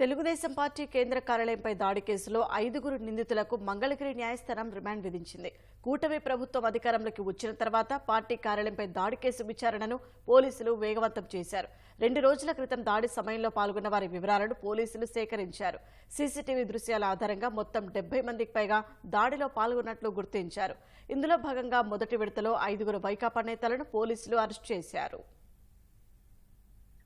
Telugu Desam party కేంద్ర కార్యాలయంపై దాడి కేసులో ఐదుగురు నిందితులకు మంగళగిరి న్యాయస్థానం రిమాండ్ విధించింది. కూటమి ప్రభుత్వం అధికారంలోకి వచ్చిన తర్వాత పార్టీ కార్యాలయంపై దాడి కేసు విచారణను పోలీసులు వేగవంతం చేశారు. రెండు రోజుల క్రితం దాడి సమయంలో పాల్గొన్న వారి వివరాలను పోలీసులు సేకరించారు. సీసీటీవీ దృశ్యాల ఆధారంగా మొత్తం డెబ్బై మందికి పైగా దాడిలో పాల్గొన్నట్లు గుర్తించారు. ఇందులో భాగంగా మొదటి విడతలో ఐదుగురు వైకాపా నేతలను పోలీసులు అరెస్ట్ చేశారు.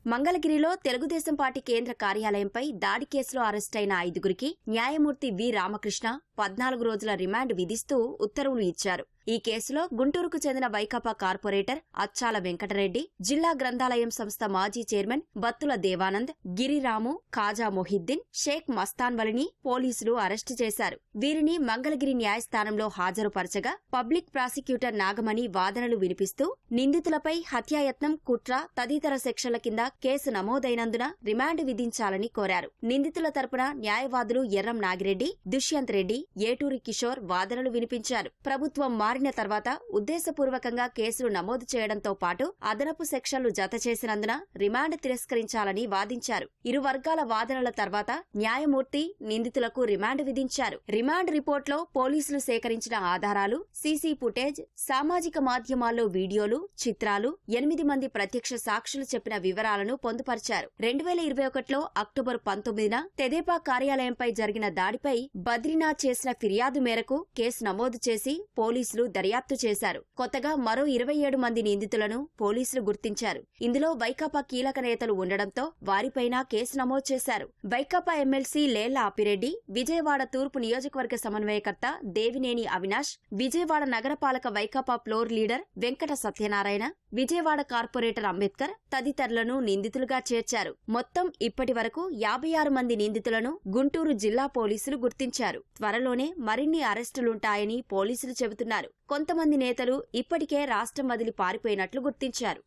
మంగళగిరిలో తెలుగుదేశం పార్టీ కేంద్ర కార్యాలయంపై దాడి కేసులో అరెస్టైన ఐదుగురికి న్యాయమూర్తి వి రామకృష్ణ పద్నాలుగు రోజుల రిమాండ్ విధిస్తూ ఉత్తర్వులు ఇచ్చారు. ఈ కేసులో గుంటూరుకు చెందిన వైకాపా కార్పొరేటర్ అచ్చాల వెంకటరెడ్డి జిల్లా గ్రంథాలయం సంస్థ మాజీ చైర్మన్ బత్తుల దేవానంద్ గిరిరాము ఖాజా మొహిద్దీన్ షేక్ మస్తాన్ వలిని పోలీసులు అరెస్టు చేశారు. వీరిని మంగళగిరి న్యాయస్థానంలో హాజరుపరచగా పబ్లిక్ ప్రాసిక్యూటర్ నాగమణి వాదనలు వినిపిస్తూ నిందితులపై హత్యాయత్నం కుట్ర తదితర సెక్షన్ల కింద కేసు నమోదైనందున రిమాండ్ విధించాలని కోరారు. నిందితుల తరపున న్యాయవాదులు ఎర్రం నాగిరెడ్డి దుష్యంత్ రెడ్డి ఏటూరి కిషోర్ వాదనలు వినిపించారు. ప్రభుత్వం మారిన తర్వాత ఉద్దేశపూర్వకంగా కేసులు నమోదు చేయడంతో పాటు అదనపు సెక్షన్లు జత చేసినందున రిమాండ్ తిరస్కరించాలని వాదించారు. ఇరు వర్గాల వాదనల తర్వాత న్యాయమూర్తి నిందితులకు రిమాండ్ విధించారు. రిమాండ్ రిపోర్ట్లో పోలీసులు సేకరించిన ఆధారాలు సీసీ ఫుటేజ్ సామాజిక మాధ్యమాల్లో వీడియోలు చిత్రాలు ఎనిమిది మంది ప్రత్యక్ష సాక్షులు చెప్పిన వివరాలను పొందుపరిచారు. రెండు వేల ఇరవై ఒకటిలో అక్టోబర్ పంతొమ్మిదిన తెదేపా కార్యాలయంపై జరిగిన దాడిపై బద్రీనాథ్ చేసిన ఫిర్యాదు మేరకు కేసు నమోదు చేసి పోలీసులు పోలీసులు దర్యాప్తు చేశారు. కొత్తగా మరో ఇరవై ఏడు మంది నిందితులను పోలీసులు గుర్తించారు. ఇందులో వైకాపా కీలక నేతలు ఉండడంతో వారిపైన కేసు నమోదు చేశారు. వైకాపా ఎమ్మెల్సీ లేళ్ళ ఆపిరెడ్డి విజయవాడ తూర్పు నియోజకవర్గ సమన్వయకర్త దేవినేని అవినాష్ విజయవాడ నగరపాలక Vaikapa floor leader Venkata Satyanarayana Vijayawada corporator Ambedkar తదితరులను నిందితులుగా చేర్చారు. మొత్తం ఇప్పటి వరకు యాభై ఆరు మంది నిందితులను గుంటూరు జిల్లా పోలీసులు గుర్తించారు. త్వరలోనే మరిన్ని అరెస్టులుంటాయని పోలీసులు చెబుతున్నారు. కొంతమంది నేతలు ఇప్పటికే రాష్ట్రం వదిలి పారిపోయినట్లు గుర్తించారు.